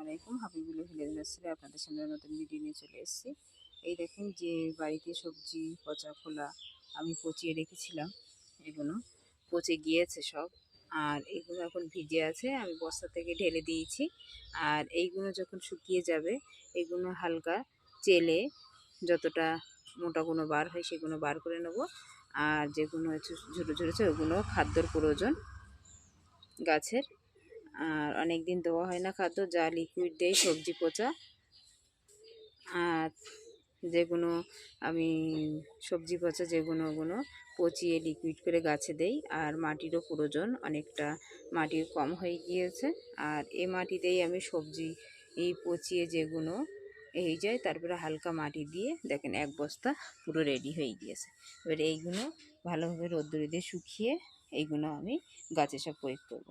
আলাইকুম Habibul village nursery আপনাদের সামনে নতুন ভিডিও নিয়ে চলে এসেছি। এই দেখেন যে বাড়িতে সবজি, পচা খোলা আমি পচিয়ে রেখেছিলাম, এগুলো পচে গিয়েছে সব। আর এগুলো এখন ভিজে আছে, আমি বস্তা থেকে ঢেলে দিয়েছি। আর এইগুলো যখন শুকিয়ে যাবে, এগুলো হালকা চেলে যতটা মোটা কোনো বার হয় সেগুলো বার করে নেব। আর যেগুলো হচ্ছে ছোটো ছোটো ওগুলো খাদ্যর প্রয়োজন গাছের। আর অনেক দিন দেওয়া হয় না খাদ্য, যা লিকুইড দেয় সবজি, পচা। আর যেগুলো আমি সবজি, পচা যেগুলো ওগুলো পচিয়ে লিকুইড করে গাছে দেই, আর মাটিরও প্রয়োজন অনেকটা। মাটির কম হয়ে গিয়েছে, আর এই মাটিতেই আমি সবজি এই পচিয়ে যেগুলো এই যায়, তারপরে হালকা মাটি দিয়ে, দেখেন এক বস্তা পুরো রেডি হয়ে গিয়েছে। এবার এইগুলো ভালোভাবে রোদ্দুরে দিয়ে শুকিয়ে এইগুলো আমি গাছে সব প্রয়োগ করব।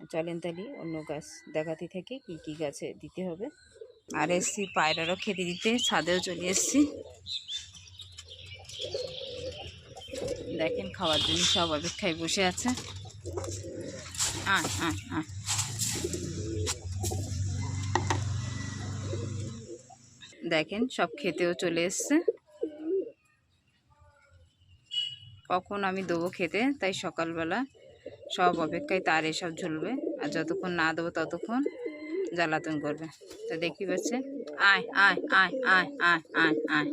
চলেন তাহলে অন্য গাছ দেখাতে থেকে কি কি গাছে দিতে হবে। আর এসছি পায়রারও খেতে দিতে ছাদেও চলে এসছি। দেখেন খাওয়ার জন্য সব অপেক্ষায় বসে আছে। আয় আয় আয়। দেখেন সব খেতেও চলে এসছে। কখন আমি দেবো খেতে তাই সকালবেলা সব অপেক্ষায় তার এসব ঝুলবে আর যতক্ষণ না দেবো ততক্ষণ জ্বালাতন করবে। তো দেখি পাচ্ছে আয় আয় আয় আয় আয় আয় আয়।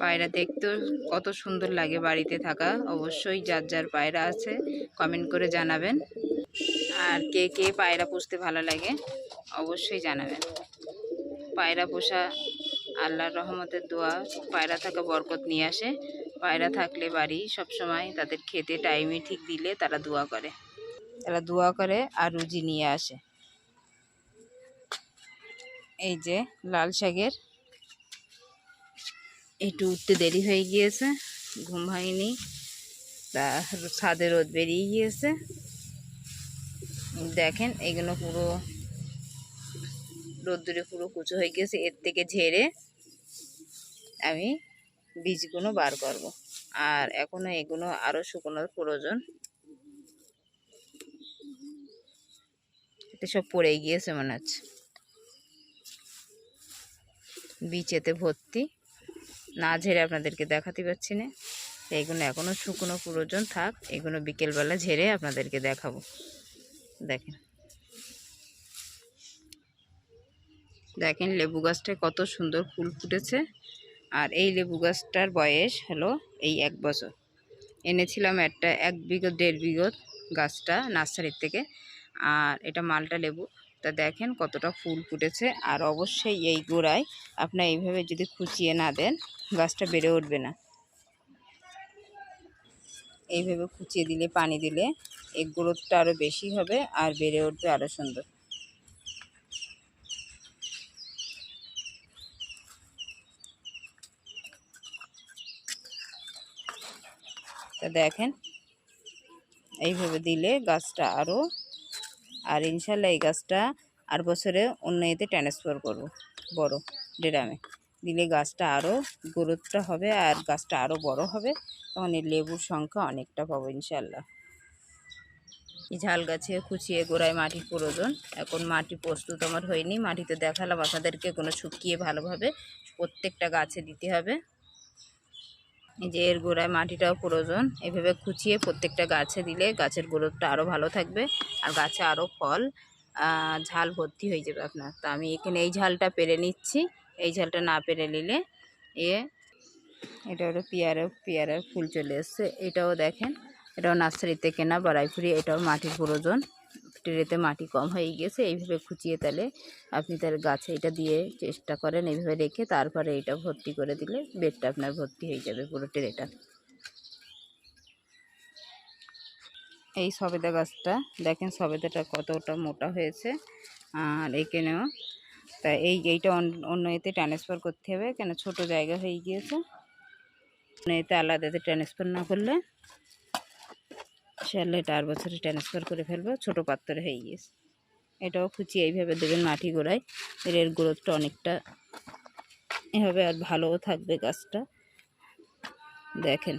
পায়রা দেখতেও কত সুন্দর লাগে বাড়িতে থাকা। অবশ্যই যার যার পায়রা আছে কমেন্ট করে জানাবেন। আর কে কে পায়রা পুষতে ভালো লাগে, অবশ্যই জানাবেন। পায়রা পোষা আল্লাহর রহমতের দোয়া, পায়রা থাকা বরকত নিয়ে আসে। পায়রা থাকলে বাড়ি সব সময় তাদের খেতে টাইমে ঠিক দিলে তারা দোয়া করে। তারা দোয়া করে আর রুজি নিয়ে আসে। এই যে লাল শাকের। একটু উঠতে দেরি হয়ে গিয়েছে, ঘুম হয়নি। তা ছাদে রোদ বেরিয়ে গিয়েছে। দেখেন, এগুলো পুরো রোদ্দুরে পুরো কুচো হয়ে গিয়েছে, এর থেকে ঝেড়ে আমি বীজগুলো বার করব। আর এখনও এগুলো আরও শুকনোর প্রয়োজন। এতে সব পড়ে গিয়েছে মনে হচ্ছে। বীচেতে ভর্তি। না ঝেড়ে আপনাদেরকে দেখাতে পারছি না। এইগুলো এখনও শুকনো প্রয়োজন থাক। এগুলো বিকেলবেলা ঝেড়ে আপনাদেরকে দেখাবো। দেখেন। দেখেন লেবু গাছটায় কত সুন্দর ফুল ফুটেছে। আর এই লেবু গাছটার বয়স হলো এই এক বছর। এনেছিলাম একটা এক বিঘত দেড় বিঘত গাছটা নার্সারির থেকে। আর এটা মালটা লেবু। তা দেখেন কতটা ফুল ফুটেছে। আর অবশ্যই এই গোড়ায় আপনার এইভাবে যদি খুচিয়ে না দেন, গাছটা বেড়ে উঠবে না। এইভাবে খুচিয়ে দিলে, পানি দিলে এই গ্রোথটা আরও বেশি হবে আর বেড়ে উঠবে আরও সুন্দর। তা দেখেন, এইভাবে দিলে গাছটা আরও, আর ইনশাল্লাহ এই গাছটা আর বছরে অন্য এতে ট্রান্সফার করব, বড় ড্রামে। দিলে গাছটা আরও গ্রোথটা হবে আর গাছটা আরও বড় হবে, তখন এই লেবুর সংখ্যা অনেকটা পাবো ইনশাল্লাহ। এই ঝাল গাছে খুচিয়ে গোড়ায় মাটির প্রয়োজন, এখন মাটি প্রস্তুত আমার হয়নি, মাটিতে দেখালাম আপনাদেরকে কোনো শুকিয়ে ভালোভাবে প্রত্যেকটা গাছে দিতে হবে। এই যে এর গোড়ায় মাটিটাও প্রয়োজন এভাবে খুচিয়ে প্রত্যেকটা গাছে দিলে গাছের গ্রোথটা আরও ভালো থাকবে আর গাছে আরও ফল ঝাল ভর্তি হয়ে যাবে আপনার। তো আমি এখানে এই ঝালটা পেরে নিচ্ছি। এই ঝালটা না পেরে নিলে এ, এটা হলো পেয়ারা, পেয়ারার ফুল চলে এসছে। এটাও দেখেন, এটাও নার্সারিতে কেনা বাড়াইপুরি এটাও মাটির প্রয়োজন ট্রেতে মাটি কম হয়ে গিয়েছে, এইভাবে খুঁচিয়ে তাহলে আপনি তার গাছে এটা দিয়ে চেষ্টা করেন এইভাবে রেখে তারপরে এটা ভর্তি করে দিলে বেডটা আপনার ভর্তি হয়ে যাবে পুরো ট্রেটা। এই সবেদা গাছটা, দেখেন সবেদাটা কতটা মোটা হয়েছে, আর এখানেও তা এই, এইটা অন্য এতে ট্রান্সফার করতে হবে, কেন ছোট জায়গা হয়ে গিয়েছে। অন্য এতে আলাদাতে ট্রান্সফার না করলে ইনশাল্লাহ এটা আর বছরে ট্রান্সফার করে ফেলব, ছোটো পাত্রে হয়ে গিয়েছে। এটাও খুঁচি এইভাবে দেবেন মাটি গোড়ায়। এর এর গ্রোথটা অনেকটা এভাবে আর ভালোও থাকবে গাছটা। দেখেন।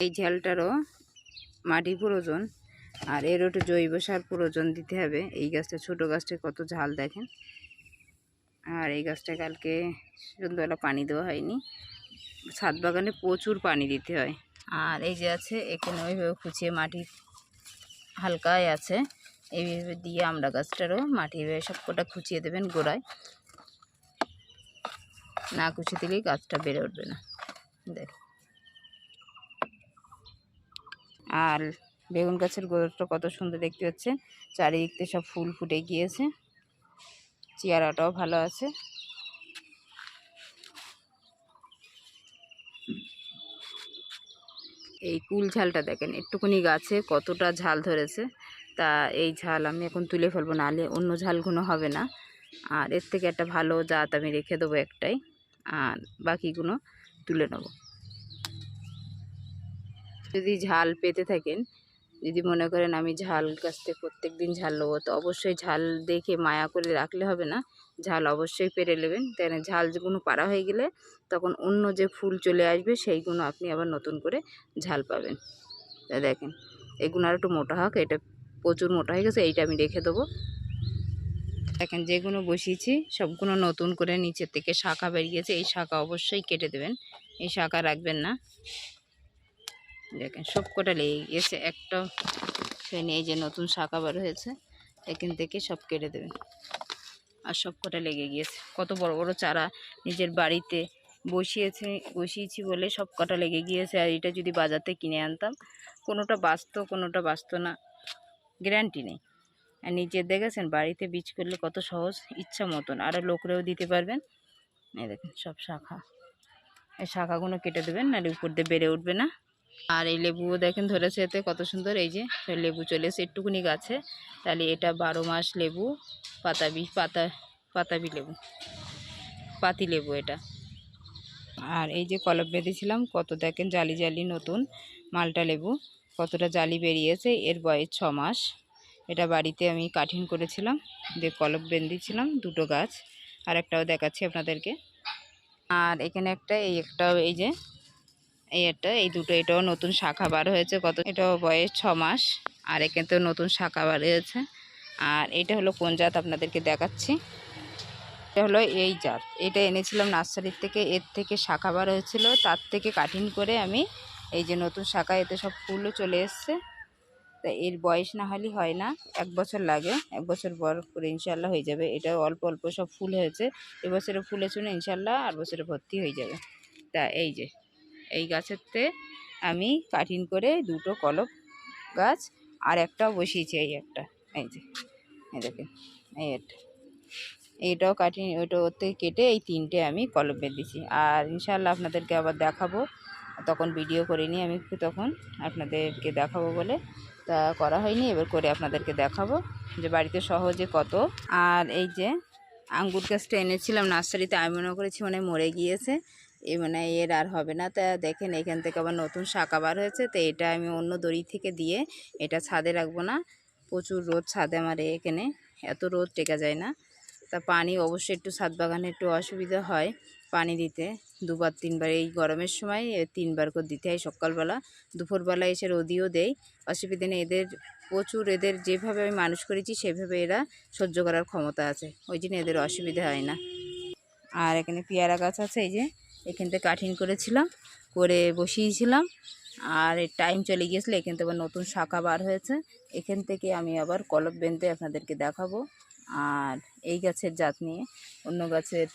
এই ঝালটারও মাটি প্রয়োজন, আর এর একটু জৈব সার প্রয়োজন দিতে হবে। এই গাছটা, ছোট গাছটা কত ঝাল দেখেন। আর এই গাছটা কালকে সন্ধ্যাবেলা পানি দেওয়া হয়নি। ছাদ বাগানে প্রচুর পানি দিতে হয়। আর এই যে আছে, এখানে ওইভাবে খুঁচিয়ে মাটি হালকায় আছে। এইভাবে দিয়ে আমরা গাছটারও মাটি এভাবে সব কটা খুঁচিয়ে দেবেন গোড়ায়। না খুঁচিয়ে দিলেই গাছটা বেড়ে উঠবে না। দেখ। আর বেগুন গাছের গোড়াটা কত সুন্দর দেখতে হচ্ছে। চারিদিক থেকে সব ফুল ফুটে গিয়েছে। চেয়ারাটাও ভালো আছে। এই কুল ঝালটা দেখেন, একটুখানি গাছে কতটা ঝাল ধরেছে। তা এই ঝাল আমি এখন তুলে ফেলব, নাহলে অন্য ঝালগুলো হবে না। আর এর থেকে একটা ভালো জাত আমি রেখে দেবো একটাই, আর বাকিগুলো তুলে নেব। যদি ঝাল পেতে থাকেন, যদি মনে করেন আমি ঝাল গাছ থেকে প্রত্যেক দিন ঝাল নেব তো অবশ্যই ঝাল দেখে মায়া করে রাখলে হবে না। ঝাল অবশ্যই পেরে নেবেন। কেন ঝাল যেগুলো পাড়া হয়ে গেলে তখন অন্য যে ফুল চলে আসবে সেইগুলো আপনি আবার নতুন করে ঝাল পাবেন। তা দেখেন এগুলো আর একটু মোটা হোক, এটা প্রচুর মোটা হয়ে গেছে, এইটা আমি রেখে দেবো। দেখেন যেগুলো বসিয়েছি সবগুলো নতুন করে নিচের থেকে শাখা বেরিয়েছে, এই শাখা অবশ্যই কেটে দেবেন, এই শাখা রাখবেন না। দেখেন সব কটা লেগে গেছে, একটা ফেনে এই যে নতুন শাখা বার হয়েছে, এখান থেকে সব কেটে দেবেন। আর সব কটা লেগে গিয়েছে। কত বড় বড় চারা নিজের বাড়িতে বসিয়েছে, বসিয়েছি বলে সব কটা লেগে গিয়েছে। আর এটা যদি বাজাতে কিনে আনতাম, কোনোটা বাঁচত কোনোটা বাঁচত না। গ্যারান্টি নেই। আর নিজে দেখেছেন, বাড়িতে বীজ করলে কত সহজ, ইচ্ছা মতন। আরও লোকরেও দিতে পারবেন। এই দেখেন, সব শাখা। এই শাখাগুলো কেটে দেবেন, নাহলে উপর দিয়ে বেড়ে উঠবে না। আর এই লেবুও দেখেন ধরেছে এতে কত সুন্দর, এই যে লেবু চলে এসে একটুকুনি গাছে। তাহলে এটা বারো মাস লেবু, পাতাবি, পাতা, পাতাবি লেবু, পাতি লেবু এটা। আর এই যে কলপ বেঁধেছিলাম, কত দেখেন জালি জালি নতুন মালটা লেবু, কতটা জালি বেরিয়েছে, এর বয়স ছ মাস। এটা বাড়িতে আমি কাঠিন করেছিলাম, দিয়ে কলপ বেঁধেছিলাম দুটো গাছ আর একটাও দেখাচ্ছি আপনাদেরকে। আর এখানে একটা, এই একটাও, এই যে এই একটা, এই দুটো, এটাও নতুন শাখা বার হয়েছে, কত, এটাও বয়স ছ মাস, আর এখানে তো নতুন শাখা বার হয়েছে। আর এটা হলো কোন জাত আপনাদেরকে দেখাচ্ছি? এটা হলো এই জাত, এটা এনেছিলাম নার্সারির থেকে, এর থেকে শাখা বার হয়েছিল, তার থেকে কাটিং করে আমি এই যে নতুন শাখা, এতে সব ফুলও চলে এসছে। তা এর বয়স না হলে হয় না, এক বছর লাগে, এক বছর পর করে ইনশাল্লাহ হয়ে যাবে। এটা অল্প অল্প সব ফুল হয়েছে এবছরে ফুলের শুনে ইনশাল্লাহ আর বছরে ভর্তি হয়ে যাবে। তা এই যে এই গাছেরতে আমি কাটিং করে দুটো কলপ গাছ আর একটাও বসিয়েছি, এই একটা, এই যে, এই দেখেন, এই একটা। এইটাও কাটিং ওইটা ওর থেকে কেটে এই তিনটে আমি কলপ বেঁধেছি। আর ইনশাল্লাহ আপনাদেরকে আবার দেখাবো, তখন ভিডিও করিনি আমি একটু তখন আপনাদেরকে দেখাবো বলে। তা করা হয়নি, এবার করে আপনাদেরকে দেখাবো যে বাড়িতে সহজে কত। আর এই যে আঙ্গুর গাছটা এনেছিলাম, নার্সারিতে আমি মনে করেছি মানে মরে গিয়েছে। এ মানে এর আর হবে না। তা দেখেন এখান থেকে আবার নতুন শাখা বার হয়েছে। তো এটা আমি অন্য দড়ি থেকে দিয়ে এটা ছাদে রাখব না। প্রচুর রোদ ছাদে আমার এখানে। এত রোদ টেকা যায় না। তা পানি অবশ্যই একটু ছাদ বাগানে একটু অসুবিধা হয় পানি দিতে। দুবার, তিনবার এই গরমের সময় তিনবার করে দিতে হয় সকালবেলা। দুপুরবেলা এসে রোদিও দেয় অসুবিধা নেই। এদের প্রচুর এদের যেভাবে আমি মানুষ করেছি সেভাবে এরা সহ্য করার ক্ষমতা আছে। ওই জন্য এদের অসুবিধা হয় না। আর এখানে পেয়ারা গাছ আছে এই যে। এখান থেকে কাঠিন করেছিলাম, করে বসিয়েছিলাম। আর টাইম চলে গিয়েছিল, এখান থেকে আবার নতুন শাখা বার হয়েছে। এখান থেকে আমি আবার কলপ বেঁধে আপনাদেরকে দেখাবো। আর এই গাছের জাত নিয়ে অন্য গাছের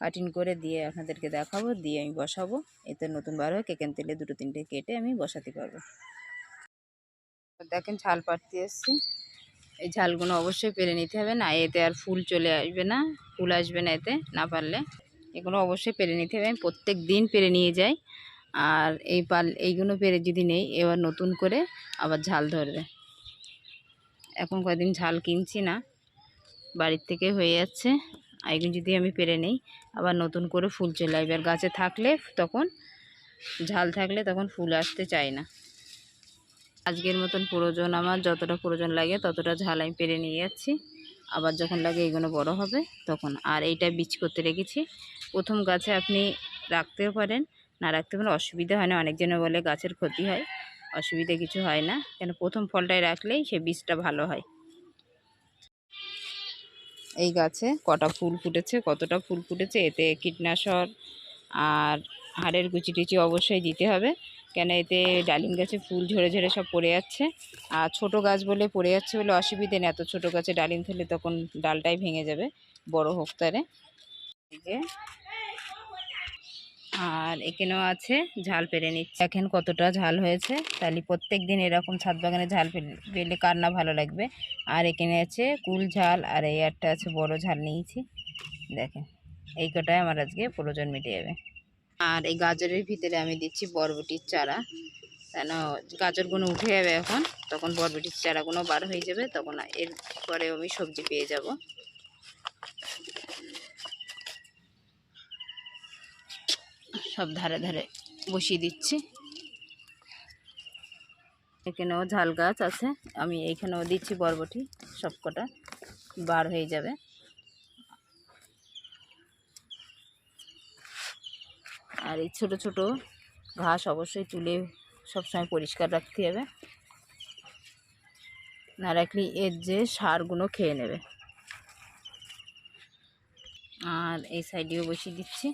কাটিং করে দিয়ে আপনাদেরকে দেখাবো, দিয়ে আমি বসাবো। এতে নতুন বার হোক, এখান থেকে দুটো তিনটে কেটে আমি বসাতে পারব। দেখেন ঝাল পাড়তে এসছি। এই ঝালগুলো অবশ্যই পেরে নিতে হবে, না এতে আর ফুল চলে আসবে না, ফুল আসবে না এতে, না পারলে। এগুলো অবশ্যই পেরে নিতে হবে। আমি প্রত্যেক দিন পেরে নিয়ে যাই। আর এই পাল, এইগুলো পেরে যদি নেই, এবার নতুন করে আবার ঝাল ধরবে। এখন কয়দিন ঝাল কিনছি না। বাড়ির থেকে হয়ে যাচ্ছে। আর এগুলো যদি আমি পেরে নেই, আবার নতুন করে ফুল চলে আসবে। আর গাছে থাকলে তখন, ঝাল থাকলে তখন ফুল আসতে চায় না। আজকের মতন প্রয়োজন আমার, যতটা প্রয়োজন লাগে ততটা ঝাল আমি পেরে নিয়ে যাচ্ছি। আবার যখন লাগে এইগুলো বড় হবে, তখন। আর এইটা বীজ করতে রেখেছি। প্রথম গাছে আপনি রাখতেও পারেন, না রাখতে পারেন অসুবিধা হয় না। অনেকজনে বলে গাছের ক্ষতি হয়, অসুবিধা কিছু হয় না। কেন প্রথম ফলটায় রাখলেই সে বীজটা ভালো হয়। এই গাছে কটা ফুল ফুটেছে, কতটা ফুল ফুটেছে, এতে কীটনাশক আর হাড়ের কুচি টুচি অবশ্যই দিতে হবে। কেন এতে ডালিম গাছে ফুল ঝরে ঝরে সব পড়ে যাচ্ছে। আর ছোট গাছ বলে পড়ে যাচ্ছে বলে অসুবিধে নেই, এত ছোটো গাছে ডালিম ফেলে তখন ডালটাই ভেঙে যাবে, বড় হোক তারে। আর এখানেও আছে, ঝাল পেরে নিচ্ছে। এখন কতটা ঝাল হয়েছে। তাহলে প্রত্যেক দিন এরকম ছাদ বাগানে ঝাল পেলে কার না ভালো লাগবে। আর এখানে আছে কুল ঝাল, আর এই একটা আছে বড় ঝাল নিয়েছি। দেখেন, এই কটাই আমার আজকে প্রয়োজন মিটে যাবে। আর এই গাজরের ভিতরে আমি দিচ্ছি বরবটির চারা। কেন গাজরগুলো উঠে যাবে এখন, তখন বরবটির চারাগুলো বার হয়ে যাবে, তখন এরপরে আমি সবজি পেয়ে যাব। সব ধারে ধারে বসিয়ে দিচ্ছি। এখানেও ঝাল গাছ আছে। আমি এইখানেও দিচ্ছি বরবটি, সব কটা বার হয়ে যাবে। আর এই ছোটো ছোটো ঘাস অবশ্যই তুলে সবসময় পরিষ্কার রাখতে হবে। না রাখলে এর যে সারগুলো খেয়ে নেবে। আর এই সাইডেও বসিয়ে দিচ্ছি।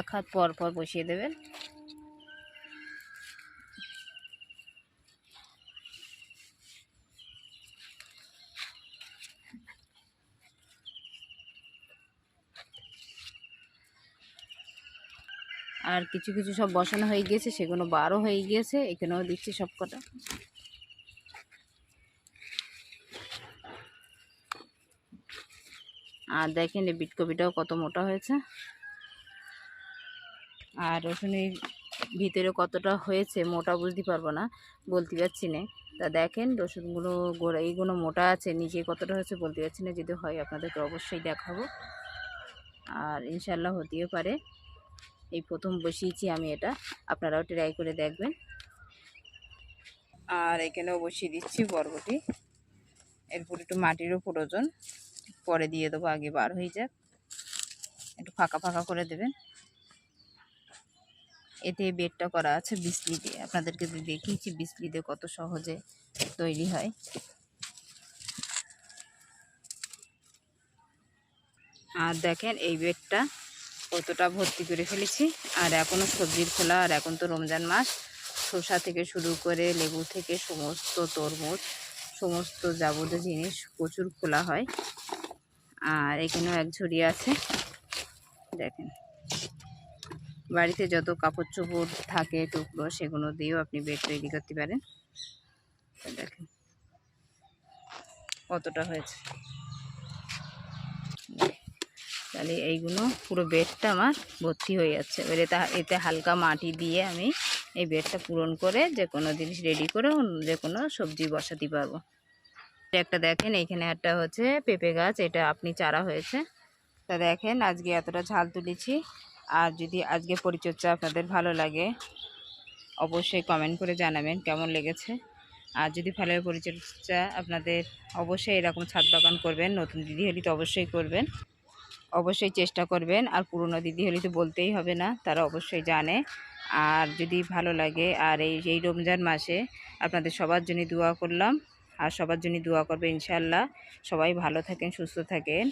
এক হাত পর পর বসিয়ে দেবেন। আর কিছু কিছু সব বসানো হয়ে গিয়েছে, সেগুলো বারো হয়ে গিয়েছে, এখানেও দিচ্ছি সব কটা। আর দেখেন এই বিটকপিটাও কত মোটা হয়েছে। আর রসুনের ভিতরে কতটা হয়েছে মোটা বুঝতে পারব না, বলতে পারছি না। তা দেখেন রসুনগুলো গোড়া, এইগুলো মোটা আছে নিচে কতটা হয়েছে বলতে পারছি না, যদি হয় আপনাদেরকে অবশ্যই দেখাবো। আর ইনশাল্লাহ হতেও পারে, এই প্রথম বসিয়েছি আমি এটা, আপনারাও ট্রাই করে দেখবেন। আর এখানেও বসিয়ে দিচ্ছি বরবটি, এরপর একটু মাটিরও প্রয়োজন পরে দিয়ে দেবো আগে বার হয়ে যাক, একটু ফাঁকা ফাঁকা করে দেবেন। এতে বেডটা করা আছে বিসলি দিয়ে। আপনাদেরকে দেখিয়েছি বিসলি দিয়ে কত সহজে তৈরি হয়। আর দেখেন এই বেডটা কতটা ভর্তি করে ফেলেছি। আর এখনও সবজির খোলা, আর এখন তো রমজান মাস। শসা থেকে শুরু করে লেবু থেকে সমস্ত তরমুজ, সমস্ত যাবতীয় জিনিস প্রচুর খোলা হয়। আর এখানেও এক ঝুড়ি আছে। দেখেন। বাড়িতে যত কাপড় চোপড় থাকে টুকরো, সেগুলো দিয়েও আপনি বেড তৈরি করতে পারেন। দেখেন কতটা হয়েছে। তাহলে এইগুলো পুরো বেডটা আমার ভর্তি হয়ে যাচ্ছে। এবার এতে এতে হালকা মাটি দিয়ে আমি এই বেডটা পূরণ করে যে কোনো জিনিস রেডি করে যে কোনো সবজি বসাতে পারব। একটা দেখেন এইখানে একটা হচ্ছে পেঁপে গাছ, এটা আপনি চারা হয়েছে। তা দেখেন, আজকে এতটা ঝাল তুলেছি। আর যদি আজকে পরিচর্যা আপনাদের ভালো লাগে, অবশ্যই কমেন্ট করে জানাবেন কেমন লেগেছে। আর যদি ভালো পরিচর্যা, আপনাদের অবশ্যই এরকম ছাদ বাগান করবেন, নতুন দিদি হলে তো অবশ্যই করবেন। অবশ্যই চেষ্টা করবেন, আর পুরনো দিদি হলে তো বলতেই হবে না, তারা অবশ্যই জানে। আর যদি ভালো লাগে, আর এই এই রমজান মাসে আপনাদের সবার জন্য দোয়া করলাম। আর সবার জন্য দোয়া করবে ইনশাল্লাহ সবাই ভালো থাকেন, সুস্থ থাকেন।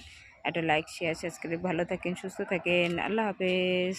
একটা লাইক শেয়ার সাবস্ক্রাইব ভালো থাকেন সুস্থ থাকেন। আল্লাহ হাফেজ।